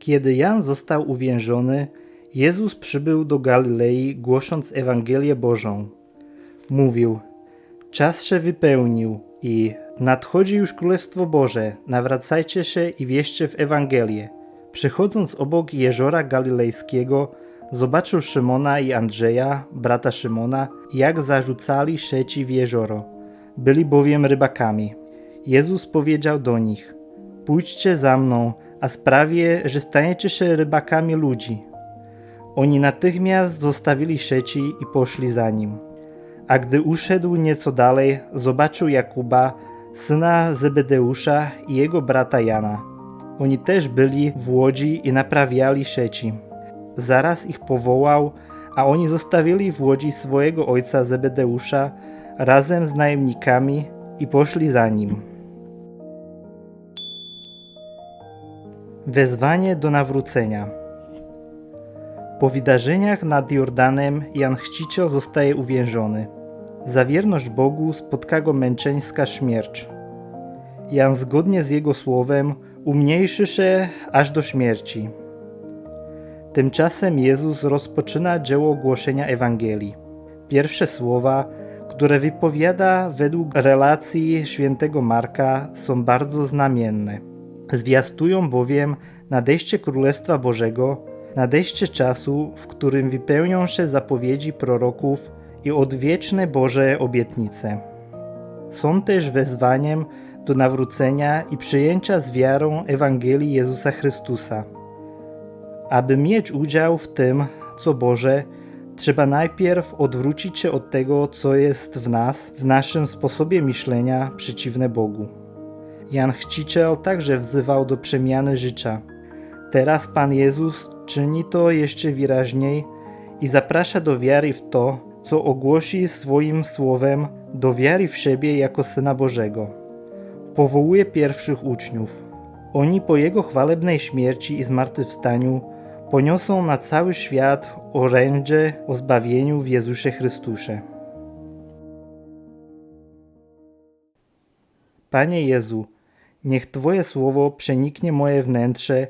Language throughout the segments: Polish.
Kiedy Jan został uwięziony, Jezus przybył do Galilei, głosząc Ewangelię Bożą. Mówił: Czas się wypełnił i nadchodzi już Królestwo Boże. Nawracajcie się i wierzcie w Ewangelię. Przechodząc obok jeziora galilejskiego, zobaczył Szymona i Andrzeja, brata Szymona, jak zarzucali sieci w jezioro. Byli bowiem rybakami. Jezus powiedział do nich: Pójdźcie za mną, a sprawię, że staniecie się rybakami ludzi. Oni natychmiast zostawili sieci i poszli za nim. A gdy uszedł nieco dalej, zobaczył Jakuba, syna Zebedeusza i jego brata Jana. Oni też byli w łodzi i naprawiali sieci. Zaraz ich powołał, a oni zostawili w łodzi swojego ojca Zebedeusza razem z najemnikami i poszli za nim. Wezwanie do nawrócenia. Po wydarzeniach nad Jordanem Jan Chrzciciel zostaje uwięziony. Za wierność Bogu spotka go męczeńska śmierć. Jan zgodnie z jego słowem umniejszy się aż do śmierci. Tymczasem Jezus rozpoczyna dzieło głoszenia Ewangelii. Pierwsze słowa, które wypowiada według relacji świętego Marka, są bardzo znamienne. Zwiastują bowiem nadejście Królestwa Bożego, nadejście czasu, w którym wypełnią się zapowiedzi proroków i odwieczne Boże obietnice. Są też wezwaniem do nawrócenia i przyjęcia z wiarą Ewangelii Jezusa Chrystusa. Aby mieć udział w tym, co Boże, trzeba najpierw odwrócić się od tego, co jest w nas, w naszym sposobie myślenia przeciwne Bogu. Jan Chrzciciel także wzywał do przemiany życia. Teraz Pan Jezus czyni to jeszcze wyraźniej i zaprasza do wiary w to, co ogłosi swoim słowem, do wiary w siebie jako Syna Bożego. Powołuje pierwszych uczniów. Oni po Jego chwalebnej śmierci i zmartwychwstaniu poniosą na cały świat orędzie o zbawieniu w Jezusie Chrystusie. Panie Jezu, niech Twoje słowo przeniknie moje wnętrze,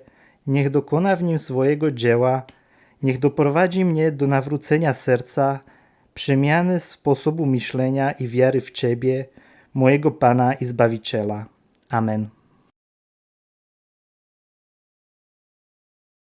niech dokona w nim swojego dzieła, niech doprowadzi mnie do nawrócenia serca, przemiany sposobu myślenia i wiary w Ciebie, mojego Pana i Zbawiciela. Amen.